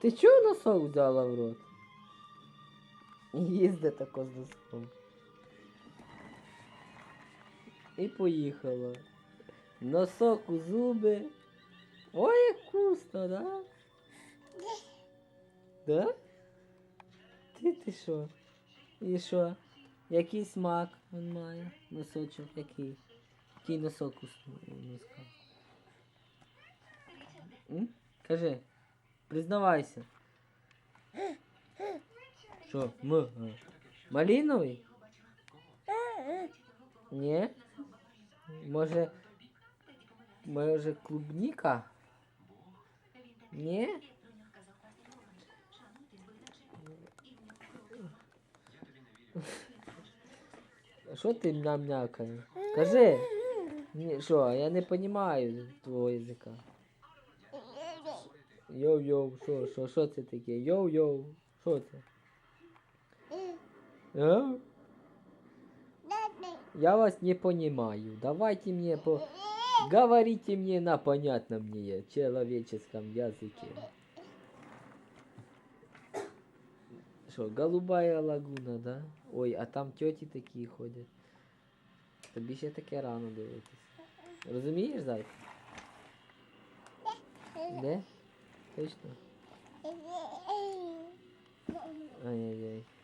Ти чого носок взяла в рот? Їзде тако з носком. І поїхала. Носок у зуби. Ой, як вкусно, да? Да? Ти ти що? І що? Який смак він має? Носочок який? Який носок у носка? М? Кажи, признавайся. Що? М? а. Малиновий? Ні? Може. Може клубника? Ні? Що ти м'ям-м'якаєш? Кажи. Ні, що, я не розумію твого язика. Йоу-йоу, що, що, що це таке? Йоу-йоу, що це? А? Я вас не понимаю. Давайте мне по... Говорите мне на понятном мне человеческом языке. Что, голубая лагуна, да? Ой, а там тети такі ходять. Тобі ще таке рано дивитися. Розумієш, зайка? Де? Fez. Ai, ai, ai.